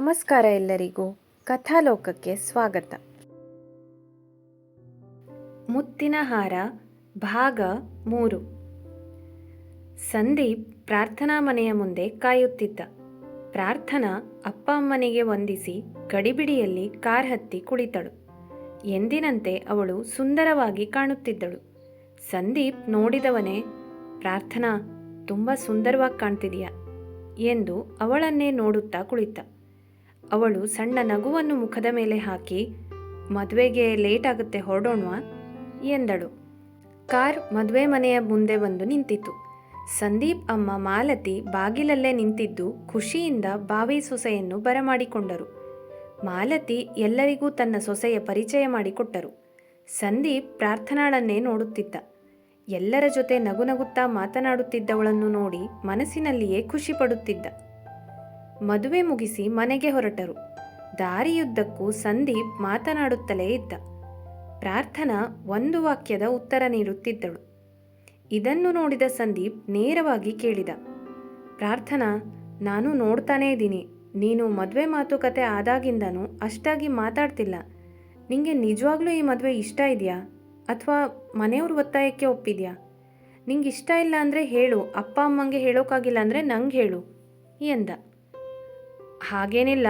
ನಮಸ್ಕಾರ ಎಲ್ಲರಿಗೂ ಕಥಾಲೋಕಕ್ಕೆ ಸ್ವಾಗತ. ಮುತ್ತಿನ ಹಾರ, ಭಾಗ ಮೂರು. ಸಂದೀಪ್ ಪ್ರಾರ್ಥನಾ ಮನೆಯ ಮುಂದೆ ಕಾಯುತ್ತಿದ್ದ. ಪ್ರಾರ್ಥನಾ ಅಪ್ಪ ಅಮ್ಮನಿಗೆ ವಂದಿಸಿ ಗಡಿಬಿಡಿಯಲ್ಲಿ ಕಾರ್ ಹತ್ತಿ ಕುಳಿತಳು. ಎಂದಿನಂತೆ ಅವಳು ಸುಂದರವಾಗಿ ಕಾಣುತ್ತಿದ್ದಳು. ಸಂದೀಪ್ ನೋಡಿದವನೇ, ಪ್ರಾರ್ಥನಾ, ತುಂಬ ಸುಂದರವಾಗಿ ಕಾಣ್ತಿದೀಯ? ಎಂದು ಅವಳನ್ನೇ ನೋಡುತ್ತಾ ಕುಳಿತ. ಅವಳು ಸಣ್ಣ ನಗುವನ್ನು ಮುಖದ ಮೇಲೆ ಹಾಕಿ, ಮದುವೆಗೆ ಲೇಟ್ ಆಗುತ್ತೆ ಹೊರಡೋಣವಾ? ಎಂದಳು. ಕಾರ್ ಮದುವೆ ಮನೆಯ ಮುಂದೆ ಬಂದು ನಿಂತಿತು ಸಂದೀಪ್ ಅಮ್ಮ ಮಾಲತಿ ಬಾಗಿಲಲ್ಲೇ ನಿಂತಿದ್ದು ಖುಷಿಯಿಂದ ಬಾವಿ ಸೊಸೆಯನ್ನು ಬರಮಾಡಿಕೊಂಡರು. ಮಾಲತಿ ಎಲ್ಲರಿಗೂ ತನ್ನ ಸೊಸೆಯ ಪರಿಚಯ ಮಾಡಿಕೊಟ್ಟರು. ಸಂದೀಪ್ ಪ್ರಾರ್ಥನಾಳನ್ನೇ ನೋಡುತ್ತಿದ್ದ. ಎಲ್ಲರ ಜೊತೆ ನಗುನಗುತ್ತಾ ಮಾತನಾಡುತ್ತಿದ್ದವಳನ್ನು ನೋಡಿ ಮನಸ್ಸಿನಲ್ಲಿಯೇ ಖುಷಿ ಪಡುತ್ತಿದ್ದ. ಮದುವೆ ಮುಗಿಸಿ ಮನೆಗೆ ಹೊರಟರು. ದಾರಿಯುದ್ದಕ್ಕೂ ಸಂದೀಪ್ ಮಾತನಾಡುತ್ತಲೇ ಇದ್ದ. ಪ್ರಾರ್ಥನಾ ಒಂದು ವಾಕ್ಯದ ಉತ್ತರ ನೀಡುತ್ತಿದ್ದಳು. ಇದನ್ನು ನೋಡಿದ ಸಂದೀಪ್ ನೇರವಾಗಿ ಕೇಳಿದ. ಪ್ರಾರ್ಥನಾ, ನಾನು ನೋಡ್ತಾನೇ ಇದ್ದೀನಿ. ನೀನು ಮದುವೆ ಮಾತುಕತೆ ಆದಾಗಿಂದನೂ ಅಷ್ಟಾಗಿ ಮಾತಾಡ್ತಿಲ್ಲ. ನಿಂಗೆ ನಿಜವಾಗ್ಲೂ ಈ ಮದುವೆ ಇಷ್ಟ ಇದೆಯಾ? ಅಥವಾ ಮನೆಯವ್ರ ಒತ್ತಾಯಕ್ಕೆ ಒಪ್ಪಿದ್ಯಾ? ನಿಂಗೆ ಇಷ್ಟ ಇಲ್ಲ ಅಂದರೆ ಹೇಳು. ಅಪ್ಪ ಅಮ್ಮಂಗೆ ಹೇಳೋಕ್ಕಾಗಿಲ್ಲ ಅಂದರೆ ನಂಗೆ ಹೇಳು, ಎಂದ. ಹಾಗೇನಿಲ್ಲ,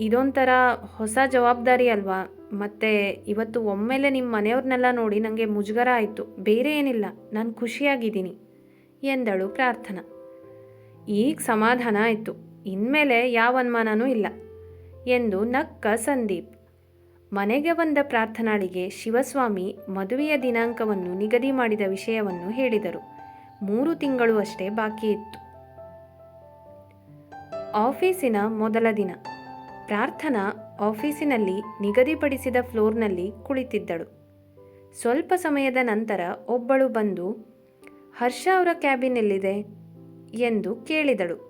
ಇದೊಂಥರ ಹೊಸ ಜವಾಬ್ದಾರಿ ಅಲ್ವಾ? ಮತ್ತು ಇವತ್ತು ಒಮ್ಮೆಲೆ ನಿಮ್ಮ ಮನೆಯವ್ರನ್ನೆಲ್ಲ ನೋಡಿ ನನಗೆ ಮುಜುಗರ ಆಯಿತು. ಬೇರೆ ಏನಿಲ್ಲ, ನಾನು ಖುಷಿಯಾಗಿದ್ದೀನಿ. ಎಂದಳು ಪ್ರಾರ್ಥನಾ. ಈಗ ಸಮಾಧಾನ ಆಯಿತು. ಇನ್ಮೇಲೆ ಯಾವ ಅನುಮಾನನೂ ಇಲ್ಲ ಎಂದು ನಕ್ಕ ಸಂದೀಪ್. ಮನೆಗೆ ಬಂದ ಪ್ರಾರ್ಥನಾಳಿಗೆ ಶಿವಸ್ವಾಮಿ ಮದುವೆಯ ದಿನಾಂಕವನ್ನು ನಿಗದಿ ಮಾಡಿದ ವಿಷಯವನ್ನು ಹೇಳಿದರು. ಮೂರು ತಿಂಗಳು ಅಷ್ಟೇ ಬಾಕಿ ಇತ್ತು. ಆಫೀಸಿನ ಮೊದಲ ದಿನ. ಪ್ರಾರ್ಥನಾ ಆಫೀಸಿನಲ್ಲಿ ನಿಗದಿಪಡಿಸಿದ ಫ್ಲೋರ್ನಲ್ಲಿ ಕುಳಿತಿದ್ದಳು. ಸ್ವಲ್ಪ ಸಮಯದ ನಂತರ ಒಬ್ಬಳು ಬಂದು, ಹರ್ಷ ಅವರ ಕ್ಯಾಬಿನ್ ಎಲ್ಲಿದೆ? ಎಂದು ಕೇಳಿದಳು.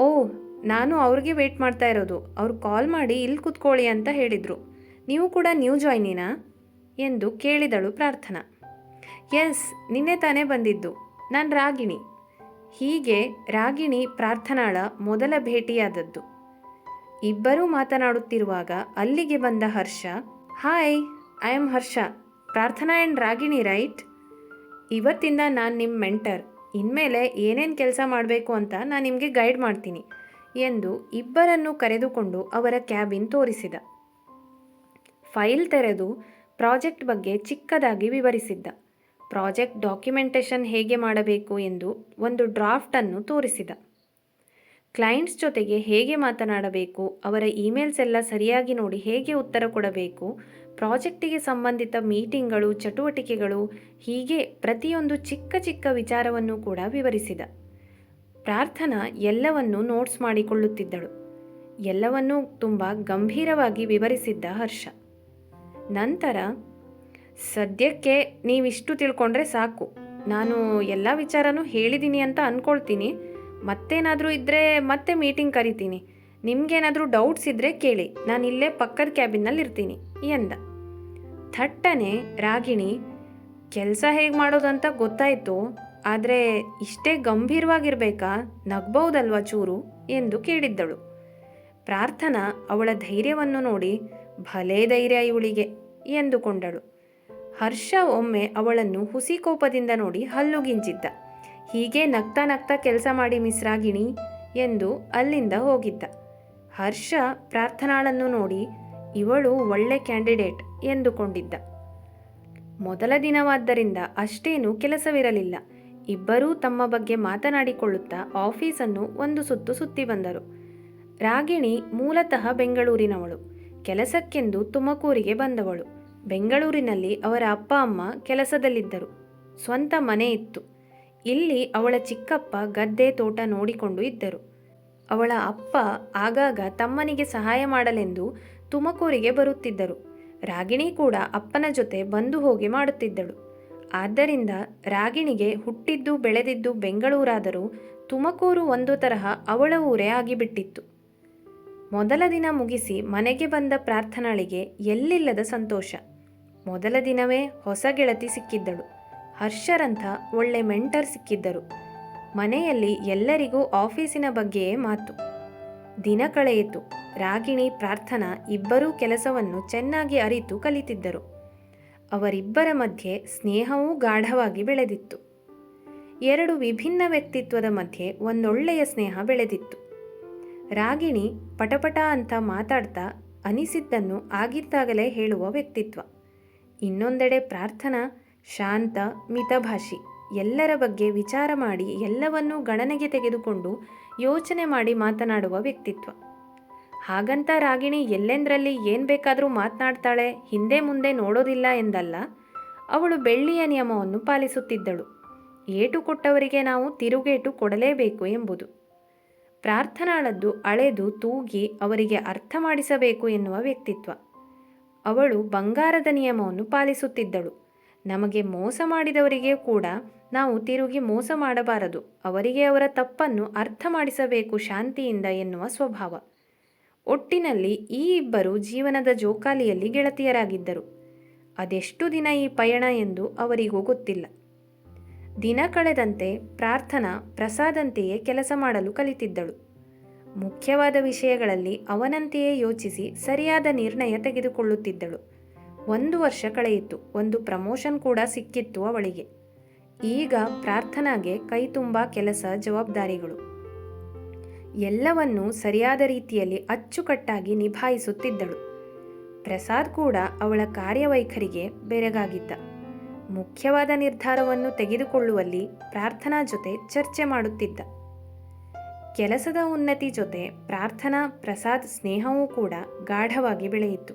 ಓ, ನಾನು ಅವ್ರಿಗೆ ವೇಟ್ ಮಾಡ್ತಾ ಇರೋದು. ಅವ್ರು ಕಾಲ್ ಮಾಡಿ ಇಲ್ಲಿ ಕುತ್ಕೊಳ್ಳಿ ಅಂತ ಹೇಳಿದರು. ನೀವು ಕೂಡ ನ್ಯೂ ಜಾಯ್ನಿನಾ? ಎಂದು ಕೇಳಿದಳು ಪ್ರಾರ್ಥನಾ. ಎಸ್, ನಿನ್ನೆ ತಾನೇ ಬಂದಿದ್ದು. ನಾನು ರಾಗಿಣಿ. ಹೀಗೆ ರಾಗಿಣಿ ಪ್ರಾರ್ಥನಾಳ ಮೊದಲ ಭೇಟಿಯಾದದ್ದು. ಇಬ್ಬರೂ ಮಾತನಾಡುತ್ತಿರುವಾಗ ಅಲ್ಲಿಗೆ ಬಂದ Harsha, hi I am Harsha. Prarthana and Ragini right ಇವತ್ತಿಂದ ನಾನು ನಿಮ್ಮ ಮೆಂಟರ್ ಇನ್ಮೇಲೆ ಏನೇನು ಕೆಲಸ ಮಾಡಬೇಕು ಅಂತ ನಾನು ನಿಮಗೆ ಗೈಡ್ ಮಾಡ್ತೀನಿ, ಎಂದು ಇಬ್ಬರನ್ನು ಕರೆದುಕೊಂಡು ಅವರ ಕ್ಯಾಬಿನ್ ತೋರಿಸಿದ. ಫೈಲ್ ತೆರೆದು ಪ್ರಾಜೆಕ್ಟ್ ಬಗ್ಗೆ ಚಿಕ್ಕದಾಗಿ ವಿವರಿಸಿದ್ದ. ಪ್ರಾಜೆಕ್ಟ್ ಡಾಕ್ಯುಮೆಂಟೇಷನ್ ಹೇಗೆ ಮಾಡಬೇಕು ಎಂದು ಒಂದು ಡ್ರಾಫ್ಟನ್ನು ತೋರಿಸಿದ. ಕ್ಲೈಂಟ್ಸ್ ಜೊತೆಗೆ ಹೇಗೆ ಮಾತನಾಡಬೇಕು, ಅವರ ಇಮೇಲ್ಸ್ ಎಲ್ಲ ಸರಿಯಾಗಿ ನೋಡಿ ಹೇಗೆ ಉತ್ತರ ಕೊಡಬೇಕು, ಪ್ರಾಜೆಕ್ಟಿಗೆ ಸಂಬಂಧಿತ ಮೀಟಿಂಗ್ಗಳು, ಚಟುವಟಿಕೆಗಳು, ಹೀಗೆ ಪ್ರತಿಯೊಂದು ಚಿಕ್ಕ ಚಿಕ್ಕ ವಿಚಾರವನ್ನು ಕೂಡ ವಿವರಿಸಿದ. ಪ್ರಾರ್ಥನಾ ಎಲ್ಲವನ್ನೂ ನೋಟ್ಸ್ ಮಾಡಿಕೊಳ್ಳುತ್ತಿದ್ದಳು. ಎಲ್ಲವನ್ನೂ ತುಂಬ ಗಂಭೀರವಾಗಿ ವಿವರಿಸಿದ್ದ ಹರ್ಷ. ನಂತರ ಸದ್ಯಕ್ಕೆ ನೀವಿಷ್ಟು ತಿಳ್ಕೊಂಡ್ರೆ ಸಾಕು. ನಾನು ಎಲ್ಲ ವಿಚಾರನೂ ಹೇಳಿದ್ದೀನಿ ಅಂತ ಅಂದ್ಕೊಳ್ತೀನಿ ಮತ್ತೇನಾದರೂ ಇದ್ದರೆ ಮತ್ತೆ ಮೀಟಿಂಗ್ ಕರಿತೀನಿ. ನಿಮಗೇನಾದರೂ ಡೌಟ್ಸ್ ಇದ್ದರೆ ಕೇಳಿ. ನಾನು ಇಲ್ಲೇ ಪಕ್ಕದ ಕ್ಯಾಬಿನಲ್ಲಿ ಇರ್ತೀನಿ ಎಂದ. ಥಟ್ಟನೆ ರಾಗಿಣಿ, ಕೆಲಸ ಹೇಗೆ ಮಾಡೋದಂತ ಗೊತ್ತಾಯಿತು, ಆದರೆ ಇಷ್ಟೇ ಗಂಭೀರವಾಗಿರಬೇಕಾ? ನಗ್ಬಹುದಲ್ವಾ ಚೂರು? ಎಂದು ಕೇಳಿದ್ದಳು. ಪ್ರಾರ್ಥನಾ ಅವಳ ಧೈರ್ಯವನ್ನು ನೋಡಿ, ಭಲೇ ಧೈರ್ಯ ಇವಳಿಗೆ, ಎಂದುಕೊಂಡಳು. ಹರ್ಷ ಒಮ್ಮೆ ಅವಳನ್ನು ಹುಸಿ ಕೋಪದಿಂದ ನೋಡಿ ಹಲ್ಲುಗಿಂಚಿದ್ದ ಹೀಗೆ ನಗ್ತಾ ನಗ್ತಾ ಕೆಲಸ ಮಾಡಿ ಮಿಸ್ರಾಗಿಣಿ ಎಂದು ಅಲ್ಲಿಂದ ಹೋಗಿದ್ದ. ಹರ್ಷ ಪ್ರಾರ್ಥನಾಳನ್ನು ನೋಡಿ ಇವಳು ಒಳ್ಳೆ ಕ್ಯಾಂಡಿಡೇಟ್ ಎಂದುಕೊಂಡಿದ್ದ. ಮೊದಲ ದಿನವಾದ್ದರಿಂದ ಅಷ್ಟೇನೂ ಕೆಲಸವಿರಲಿಲ್ಲ. ಇಬ್ಬರೂ ತಮ್ಮ ಬಗ್ಗೆ ಮಾತನಾಡಿಕೊಳ್ಳುತ್ತಾ ಆಫೀಸನ್ನು ಒಂದು ಸುತ್ತು ಸುತ್ತಿ ಬಂದರು. ರಾಗಿಣಿ ಮೂಲತಃ ಬೆಂಗಳೂರಿನವಳು. ಕೆಲಸಕ್ಕೆಂದು ತುಮಕೂರಿಗೆ ಬಂದವಳು. ಬೆಂಗಳೂರಿನಲ್ಲಿ ಅವರ ಅಪ್ಪ ಅಮ್ಮ ಕೆಲಸದಲ್ಲಿದ್ದರು. ಸ್ವಂತ ಮನೆ ಇತ್ತು. ಇಲ್ಲಿ ಅವಳ ಚಿಕ್ಕಪ್ಪ ಗದ್ದೆ ತೋಟ ನೋಡಿಕೊಂಡು ಇದ್ದರು. ಅವಳ ಅಪ್ಪ ಆಗಾಗ ತಮ್ಮನಿಗೆ ಸಹಾಯ ಮಾಡಲೆಂದು ತುಮಕೂರಿಗೆ ಬರುತ್ತಿದ್ದರು. ರಾಗಿಣಿ ಕೂಡ ಅಪ್ಪನ ಜೊತೆ ಬಂದು ಹೋಗಿ ಮಾಡುತ್ತಿದ್ದಳು. ಆದ್ದರಿಂದ ರಾಗಿಣಿಗೆ ಹುಟ್ಟಿದ್ದು ಬೆಳೆದಿದ್ದು ಬೆಂಗಳೂರಾದರೂ ತುಮಕೂರು ಒಂದು ತರಹ ಅವಳ ಊರೇ ಆಗಿಬಿಟ್ಟಿತ್ತು. ಮೊದಲ ದಿನ ಮುಗಿಸಿ ಮನೆಗೆ ಬಂದ ಪ್ರಾರ್ಥನಾಳಿಗೆ ಎಲ್ಲಿಲ್ಲದ ಸಂತೋಷ. ಮೊದಲ ದಿನವೇ ಹೊಸ ಗೆಳತಿ ಸಿಕ್ಕಿದ್ದಳು. ಹರ್ಷರಂಥ ಒಳ್ಳೆ ಮೆಂಟರ್ ಸಿಕ್ಕಿದ್ದರು. ಮನೆಯಲ್ಲಿ ಎಲ್ಲರಿಗೂ ಆಫೀಸಿನ ಬಗ್ಗೆಯೇ ಮಾತು. ದಿನ ಕಳೆಯಿತು. ರಾಗಿಣಿ, ಪ್ರಾರ್ಥನಾ ಇಬ್ಬರೂ ಕೆಲಸವನ್ನು ಚೆನ್ನಾಗಿ ಅರಿತು ಕಲಿತಿದ್ದರು. ಅವರಿಬ್ಬರ ಮಧ್ಯೆ ಸ್ನೇಹವೂ ಗಾಢವಾಗಿ ಬೆಳೆದಿತ್ತು. ಎರಡು ವಿಭಿನ್ನ ವ್ಯಕ್ತಿತ್ವದ ಮಧ್ಯೆ ಒಂದೊಳ್ಳೆಯ ಸ್ನೇಹ ಬೆಳೆದಿತ್ತು. ರಾಗಿಣಿ ಪಟಪಟ ಅಂತ ಮಾತಾಡ್ತಾ ಅನಿಸಿದ್ದನ್ನು ಆಗಿದ್ದಾಗಲೇ ಹೇಳುವ ವ್ಯಕ್ತಿತ್ವ. ಇನ್ನೊಂದೆಡೆ ಪ್ರಾರ್ಥನಾ, ಶಾಂತ, ಮಿತಭಾಷಿ ಎಲ್ಲರ ಬಗ್ಗೆ ವಿಚಾರ ಮಾಡಿ ಎಲ್ಲವನ್ನೂ ಗಣನೆಗೆ ತೆಗೆದುಕೊಂಡು ಯೋಚನೆ ಮಾಡಿ ಮಾತನಾಡುವ ವ್ಯಕ್ತಿತ್ವ. ಹಾಗಂತ ರಾಗಿಣಿ ಎಲ್ಲೆಂದರಲ್ಲಿ ಏನು ಬೇಕಾದರೂ ಮಾತನಾಡ್ತಾಳೆ, ಹಿಂದೆ ಮುಂದೆ ನೋಡೋದಿಲ್ಲ ಎಂದಲ್ಲ, ಅವಳು ಬೆಳ್ಳಿಯ ನಿಯಮವನ್ನು ಪಾಲಿಸುತ್ತಿದ್ದಳು. ಏಟು ಕೊಟ್ಟವರಿಗೆ ನಾವು ತಿರುಗೇಟು ಕೊಡಲೇಬೇಕು ಎಂಬುದು. ಪ್ರಾರ್ಥನಾಳದ್ದು ಅಳೆದು ತೂಗಿ ಅವರಿಗೆ ಅರ್ಥ ಮಾಡಿಸಬೇಕು ಎನ್ನುವ ವ್ಯಕ್ತಿತ್ವ. ಅವಳು ಬಂಗಾರದ ನಿಯಮವನ್ನು ಪಾಲಿಸುತ್ತಿದ್ದಳು. ನಮಗೆ ಮೋಸ ಮಾಡಿದವರಿಗೆ ಕೂಡ ನಾವು ತಿರುಗಿ ಮೋಸ ಮಾಡಬಾರದು. ಅವರಿಗೆ ಅವರ ತಪ್ಪನ್ನು ಅರ್ಥ ಮಾಡಿಸಬೇಕು ಶಾಂತಿಯಿಂದ ಎನ್ನುವ ಸ್ವಭಾವ. ಒಟ್ಟಿನಲ್ಲಿ ಈ ಇಬ್ಬರು ಜೀವನದ ಜೋಕಾಲಿಯಲ್ಲಿ ಗೆಳತಿಯರಾಗಿದ್ದರು. ಅದೆಷ್ಟು ದಿನ ಈ ಪಯಣ ಎಂದು ಅವರಿಗೂ ಗೊತ್ತಿಲ್ಲ. ದಿನ ಕಳೆದಂತೆ ಪ್ರಾರ್ಥನಾ ಪ್ರಸಾದಂತೆಯೇ ಕೆಲಸ ಮಾಡಲು ಕಲಿತಿದ್ದಳು. ಮುಖ್ಯವಾದ ವಿಷಯಗಳಲ್ಲಿ ಅವನಂತೆಯೇ ಯೋಚಿಸಿ ಸರಿಯಾದ ನಿರ್ಣಯ ತೆಗೆದುಕೊಳ್ಳುತ್ತಿದ್ದಳು. ಒಂದು ವರ್ಷ ಕಳೆಯಿತು, ಒಂದು ಪ್ರಮೋಷನ್ ಕೂಡ ಸಿಕ್ಕಿತ್ತು ಅವಳಿಗೆ. ಈಗ ಪ್ರಾರ್ಥನಾಗೆ ಕೈತುಂಬ ಕೆಲಸ ಜವಾಬ್ದಾರಿಗಳು. ಎಲ್ಲವನ್ನೂ ಸರಿಯಾದ ರೀತಿಯಲ್ಲಿ ಅಚ್ಚುಕಟ್ಟಾಗಿ ನಿಭಾಯಿಸುತ್ತಿದ್ದಳು. ಪ್ರಸಾದ್ ಕೂಡ ಅವಳ ಕಾರ್ಯವೈಖರಿಗೆ ಬೆರಗಾಗಿದ್ದ. ಮುಖ್ಯವಾದ ನಿರ್ಧಾರವನ್ನು ತೆಗೆದುಕೊಳ್ಳುವಲ್ಲಿ ಪ್ರಾರ್ಥನಾ ಜೊತೆ ಚರ್ಚೆ ಮಾಡುತ್ತಿದ್ದ. ಕೆಲಸದ ಉನ್ನತಿ ಜೊತೆ ಪ್ರಾರ್ಥನಾ, ಪ್ರಸಾದ್ ಸ್ನೇಹವೂ ಕೂಡ ಗಾಢವಾಗಿ ಬೆಳೆಯಿತು.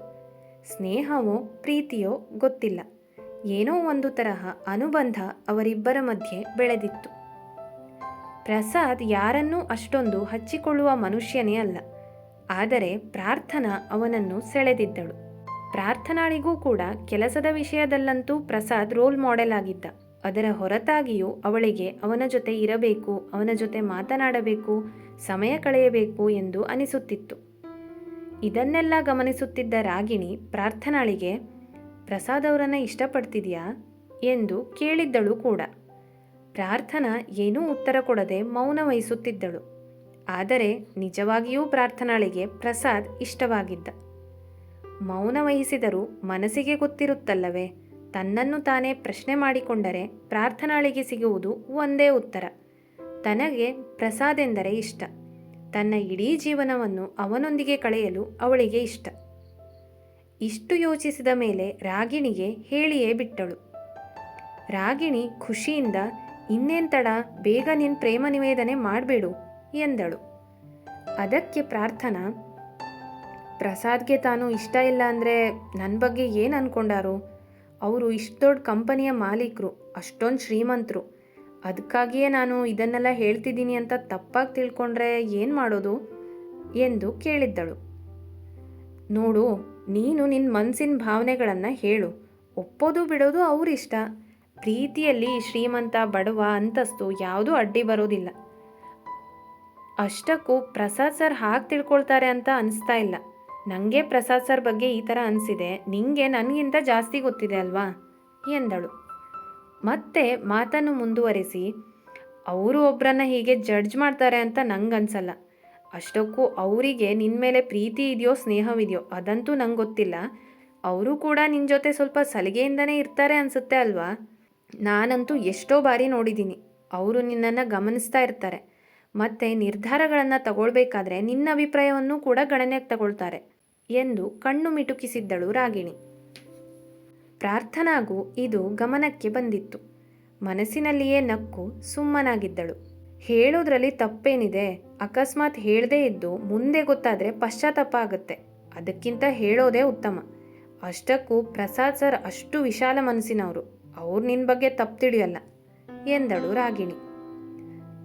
ಸ್ನೇಹವೋ ಪ್ರೀತಿಯೋ ಗೊತ್ತಿಲ್ಲ. ಏನೋ ಒಂದು ತರಹ ಅನುಬಂಧ ಅವರಿಬ್ಬರ ಮಧ್ಯೆ ಬೆಳೆದಿತ್ತು. ಪ್ರಸಾದ್ ಯಾರನ್ನೂ ಅಷ್ಟೊಂದು ಹಚ್ಚಿಕೊಳ್ಳುವ ಮನುಷ್ಯನೇ ಅಲ್ಲ. ಆದರೆ ಪ್ರಾರ್ಥನಾ ಅವನನ್ನು ಸೆಳೆದಿದ್ದಳು. ಪ್ರಾರ್ಥನಾಳಿಗೂ ಕೂಡ ಕೆಲಸದ ವಿಷಯದಲ್ಲಂತೂ ಪ್ರಸಾದ್ ರೋಲ್ ಮಾಡೆಲ್ ಆಗಿದ್ದ. ಅದರ ಹೊರತಾಗಿಯೂ ಅವಳಿಗೆ ಅವನ ಜೊತೆ ಇರಬೇಕು, ಅವನ ಜೊತೆ ಮಾತನಾಡಬೇಕು, ಸಮಯ ಕಳೆಯಬೇಕು ಎಂದು ಅನಿಸುತ್ತಿತ್ತು. ಇದನ್ನೆಲ್ಲ ಗಮನಿಸುತ್ತಿದ್ದ ರಾಗಿಣಿ ಪ್ರಾರ್ಥನಾಳಿಗೆ, ಪ್ರಸಾದ್ ಅವರನ್ನು ಇಷ್ಟಪಡ್ತಿದೆಯಾ? ಎಂದು ಕೇಳಿದ್ದಳು ಕೂಡ. ಪ್ರಾರ್ಥನಾ ಏನೂ ಉತ್ತರ ಕೊಡದೆ ಮೌನ ವಹಿಸುತ್ತಿದ್ದಳು. ಆದರೆ ನಿಜವಾಗಿಯೂ ಪ್ರಾರ್ಥನಾಳಿಗೆ ಪ್ರಸಾದ್ ಇಷ್ಟವಾಗಿದ್ದ. ಮೌನ ವಹಿಸಿದರೂ ಮನಸ್ಸಿಗೆ ಗೊತ್ತಿರುತ್ತಲ್ಲವೇ? ತನ್ನನ್ನು ತಾನೇ ಪ್ರಶ್ನೆ ಮಾಡಿಕೊಂಡರೆ ಪ್ರಾರ್ಥನಾಳಿಗೆ ಸಿಗುವುದು ಒಂದೇ ಉತ್ತರ. ತನಗೆ ಪ್ರಸಾದೆಂದರೆ ಇಷ್ಟ. ತನ್ನ ಇಡೀ ಜೀವನವನ್ನು ಅವನೊಂದಿಗೆ ಕಳೆಯಲು ಅವಳಿಗೆ ಇಷ್ಟ. ಇಷ್ಟು ಯೋಚಿಸಿದ ಮೇಲೆ ರಾಗಿಣಿಗೆ ಹೇಳಿಯೇ ಬಿಟ್ಟಳು. ರಾಗಿಣಿ ಖುಷಿಯಿಂದ ಇನ್ನೇನ್ ತಡ ಬೇಗ ನಿನ್ನ ಪ್ರೇಮ ನಿವೇದನೆ ಮಾಡಬೇಡು ಎಂದಳು. ಅದಕ್ಕೆ ಪ್ರಾರ್ಥನಾ, ಪ್ರಸಾದ್ಗೆ ತಾನು ಇಷ್ಟ ಇಲ್ಲ ಅಂದರೆ ನನ್ನ ಬಗ್ಗೆ ಏನು ಅನ್ಕೊಂಡಾರು? ಅವರು ಇಷ್ಟು ದೊಡ್ಡ ಕಂಪನಿಯ ಮಾಲೀಕರು, ಅಷ್ಟೊಂದು ಶ್ರೀಮಂತರು. ಅದಕ್ಕಾಗಿಯೇ ನಾನು ಇದನ್ನೆಲ್ಲ ಹೇಳ್ತಿದ್ದೀನಿ ಅಂತ ತಪ್ಪಾಗಿ ತಿಳ್ಕೊಂಡ್ರೆ ಏನು ಮಾಡೋದು? ಎಂದು ಕೇಳಿದ್ದಳು. ನೋಡು, ನೀನು ನಿನ್ನ ಮನಸ್ಸಿನ ಭಾವನೆಗಳನ್ನು ಹೇಳು. ಒಪ್ಪೋದು ಬಿಡೋದು ಅವರಿಷ್ಟ. ಪ್ರೀತಿಯಲ್ಲಿ ಶ್ರೀಮಂತ, ಬಡವ, ಅಂತಸ್ತು ಯಾವುದೂ ಅಡ್ಡಿ ಬರೋದಿಲ್ಲ. ಅಷ್ಟಕ್ಕೂ ಪ್ರಸಾದ್ ಸರ್ ಹಾಗೆ ತಿಳ್ಕೊಳ್ತಾರೆ ಅಂತ ಅನಿಸ್ತಾ ಇಲ್ಲ. ನನಗೆ ಪ್ರಸಾದ್ ಸರ್ ಬಗ್ಗೆ ಈ ಥರ ಅನಿಸಿದೆ. ನಿಂಗೆ ನನಗಿಂತ ಜಾಸ್ತಿ ಗೊತ್ತಿದೆ ಅಲ್ವಾ? ಎಂದಳು. ಮತ್ತೆ ಮಾತನ್ನು ಮುಂದುವರೆಸಿ, ಅವರು ಒಬ್ಬರನ್ನ ಹೀಗೆ ಜಡ್ಜ್ ಮಾಡ್ತಾರೆ ಅಂತ ನಂಗನ್ಸಲ್ಲ. ಅಷ್ಟಕ್ಕೂ ಅವರಿಗೆ ನಿನ್ನ ಮೇಲೆ ಪ್ರೀತಿ ಇದೆಯೋ, ಸ್ನೇಹವಿದೆಯೋ, ಅದಂತೂ ನಂಗೆ ಗೊತ್ತಿಲ್ಲ. ಅವರು ಕೂಡ ನಿನ್ನ ಜೊತೆ ಸ್ವಲ್ಪ ಸಲಿಗೆಯಿಂದನೇ ಇರ್ತಾರೆ ಅನಿಸುತ್ತೆ ಅಲ್ವಾ? ನಾನಂತೂ ಎಷ್ಟೋ ಬಾರಿ ನೋಡಿದ್ದೀನಿ ಅವರು ನಿನ್ನನ್ನು ಗಮನಿಸ್ತಾ ಇರ್ತಾರೆ. ಮತ್ತು ನಿರ್ಧಾರಗಳನ್ನು ತಗೊಳ್ಬೇಕಾದ್ರೆ ನಿನ್ನ ಅಭಿಪ್ರಾಯವನ್ನು ಕೂಡ ಗಣನೆಗೆ ತಗೊಳ್ತಾರೆ. ಎಂದು ಕಣ್ಣು ಮಿಟುಕಿಸಿದ್ದಳು ರಾಗಿಣಿ. ಪ್ರಾರ್ಥನಾಗೂ ಇದು ಗಮನಕ್ಕೆ ಬಂದಿತ್ತು. ಮನಸ್ಸಿನಲ್ಲಿಯೇ ನಕ್ಕು ಸುಮ್ಮನಾಗಿದ್ದಳು. ಹೇಳೋದ್ರಲ್ಲಿ ತಪ್ಪೇನಿದೆ, ಅಕಸ್ಮಾತ್ ಹೇಳದೇ ಇದ್ದು ಮುಂದೆ ಗೊತ್ತಾದರೆ ಪಶ್ಚಾತ್ತಾಪ ಆಗುತ್ತೆ ಅದಕ್ಕಿಂತ ಹೇಳೋದೇ ಉತ್ತಮ. ಅಷ್ಟಕ್ಕೂ ಪ್ರಸಾದ್ ಸರ್ ಅಷ್ಟು ವಿಶಾಲ ಮನಸ್ಸಿನವರು. ಅವ್ರು ನಿನ್ನ ಬಗ್ಗೆ ತಪ್ಪು ತಿಳಿಯಲ್ಲ, ಎಂದಳು ರಾಗಿಣಿ.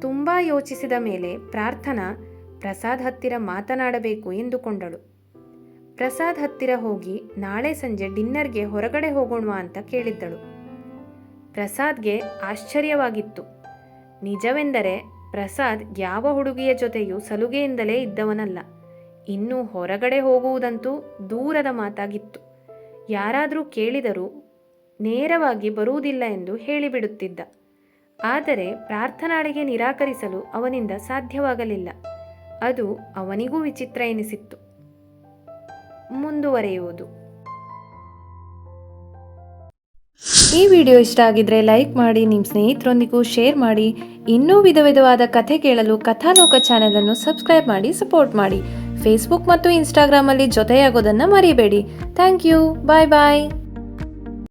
ತುಂಬ ಯೋಚಿಸಿದ ಮೇಲೆ ಪ್ರಾರ್ಥನಾ ಪ್ರಸಾದ್ ಹತ್ತಿರ ಮಾತನಾಡಬೇಕು ಎಂದುಕೊಂಡಳು. ಪ್ರಸಾದ್ ಹತ್ತಿರ ಹೋಗಿ ನಾಳೆ ಸಂಜೆ ಡಿನ್ನರ್ಗೆ ಹೊರಗಡೆ ಹೋಗೋಣ ಅಂತ ಕೇಳಿದ್ದಳು. ಪ್ರಸಾದ್ಗೆ ಆಶ್ಚರ್ಯವಾಗಿತ್ತು. ನಿಜವೆಂದರೆ ಪ್ರಸಾದ್ ಯಾವ ಹುಡುಗಿಯ ಜೊತೆಯೂ ಸಲುಗೆಯಿಂದಲೇ ಇದ್ದವನಲ್ಲ. ಇನ್ನು ಹೊರಗಡೆ ಹೋಗುವುದಂತೂ ದೂರದ ಮಾತಾಗಿತ್ತು. ಯಾರಾದರೂ ಕೇಳಿದರೂ ನೇರವಾಗಿ ಬರುವುದಿಲ್ಲ ಎಂದು ಹೇಳಿಬಿಡುತ್ತಿದ್ದ. ಆದರೆ ಪ್ರಾರ್ಥನಾಳಿಗೆ ನಿರಾಕರಿಸಲು ಅವನಿಂದ ಸಾಧ್ಯವಾಗಲಿಲ್ಲ. ಅದು ಅವನಿಗೂ ವಿಚಿತ್ರ ಎನಿಸಿತ್ತು. ಮುಂದುವರಿಯುವುದು. ಈ ವಿಡಿಯೋ ಇಷ್ಟ ಆಗಿದ್ರೆ ಲೈಕ್ ಮಾಡಿ ನಿಮ್ಮ ಸ್ನೇಹಿತರೊಂದಿಗೂ ಶೇರ್ ಮಾಡಿ, ಇನ್ನೂ ವಿಧ ವಿಧವಾದ ಕಥೆ ಕೇಳಲು ಕಥಾಲೋಕ ಚಾನೆಲನ್ನು ಸಬ್ಸ್ಕ್ರೈಬ್ ಮಾಡಿ, ಸಪೋರ್ಟ್ ಮಾಡಿ. ಫೇಸ್ಬುಕ್ ಮತ್ತು ಇನ್ಸ್ಟಾಗ್ರಾಮಲ್ಲಿ ಜೊತೆಯಾಗೋದನ್ನು ಮರಿಬೇಡಿ. Thank you. Bye bye.